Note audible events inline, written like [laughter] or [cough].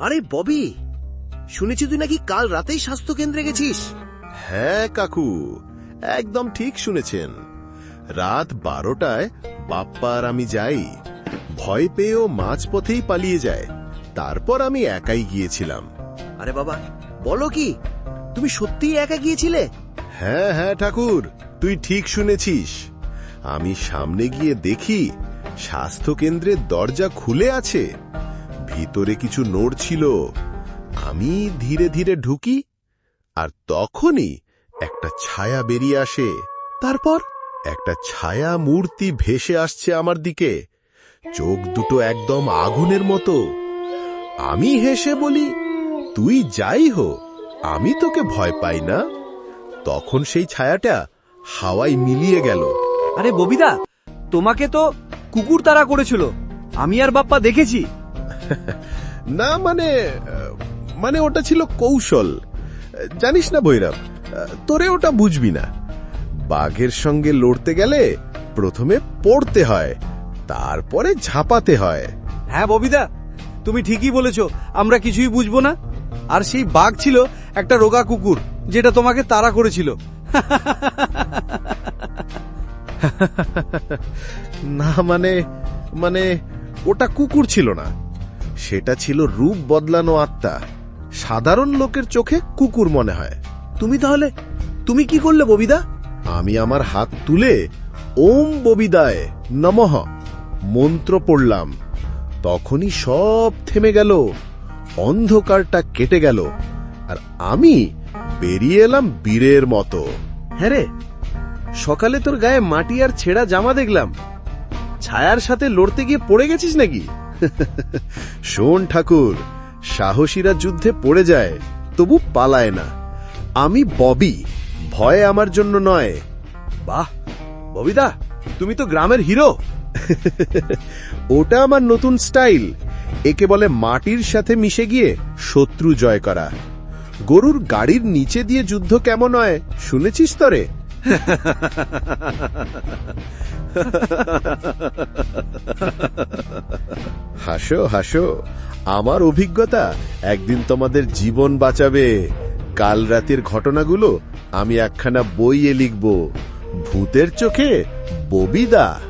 আরে ববি শুনেছি তুই নাকি কাল রাতেই স্বাস্থ্য কেন্দ্রে গেছিস। হ্যাঁ কাকু একদম ঠিক শুনেছেন। রাত বারোটায় বাপ্পা আর আমি যাই। ভয় পেয়েও মাঝপথেই পালিয়ে যায়। তারপর আমি একাই গিয়েছিলাম। আরে বাবা বলো কি তুমি সত্যিই একা গিয়েছিলে? হ্যাঁ হ্যাঁ ঠাকুর তুই ঠিক শুনেছিস। আমি সামনে গিয়ে দেখি স্বাস্থ্য কেন্দ্রের দরজা খুলে আছে। ভিতরে কিছু নড়ছিল আমি ধীরে ধীরে ঢুকি, আর তখনই একটা ছায়া বেরিয়ে আসে। তারপর একটা ছায়া মূর্তি ভেসে আসছে আমার দিকে। চোখ দুটো একদম আগুনের মতো। আমি হেসে বলি, তুই যাই হো, আমি তোকে ভয় পাই না। তখন সেই ছায়াটা হাওয়ায় মিলিয়ে গেল। আরে ববিদা, তোমাকে তো কুকুর তারা করেছিল। আমি আর বাপ্পা দেখেছি। না মানে মানে ওটা ছিল কৌশল। জানিস না ভৈরব তোরে ওটা বুঝবি না। বাঘের সঙ্গে লড়তে গেলে প্রথমে পড়তে হয় তারপরে ঝাঁপাতে হয়। হ্যাঁ ববিদা তুমি ঠিকই বলেছ আমরা কিছুই বুঝব না। আর সেই বাঘ ছিল একটা রোগা কুকুর যেটা তোমাকে তাড়া করেছিল। না মানে মানে ওটা কুকুর ছিল না। সেটা ছিল রূপ বদলানো আত্মা। সাধারণ লোকের চোখে কুকুর মনে হয়। তুমি তাহলে, তুমি কি করলে ববিদা? আমি আমার হাত তুলে, ওম ববিদায় নমঃ, মন্ত্র পড়লাম। তখনই সব থেমে গেল। অন্ধকারটা কেটে গেল। আর আমি বেরিয়ে এলাম বীরের মতো। হ্যাঁ রে, সকালে তোর গায়ে মাটি আর ছেঁড়া জামা দেখলাম। ছায়ার সাথে লড়তে গিয়ে পড়ে গেছিস নাকি? [laughs] শোন ঠাকুর, সাহসীরা যুদ্ধে পড়ে যায়, তবু পালায় না। আমি ববি, ভয় আমার জন্য নয়। বাহ, ববিদা, তুমি তো গ্রামের হিরো। [laughs] ওটা আমার নতুন স্টাইল। একে বলে মাটির সাথে মিশে গিয়ে শত্রু জয় করা। গরুর গাড়ির নিচে দিয়ে যুদ্ধ কেমন হয়, শুনেছিস তরে? [laughs] হাসো হাসো। আমার অভিজ্ঞতা, একদিন তোমাদের জীবন বাঁচাবে। কাল রাতের ঘটনাগুলো আমি একখানা বইয়ে লিখব। ভূতের চোখে ববিদা।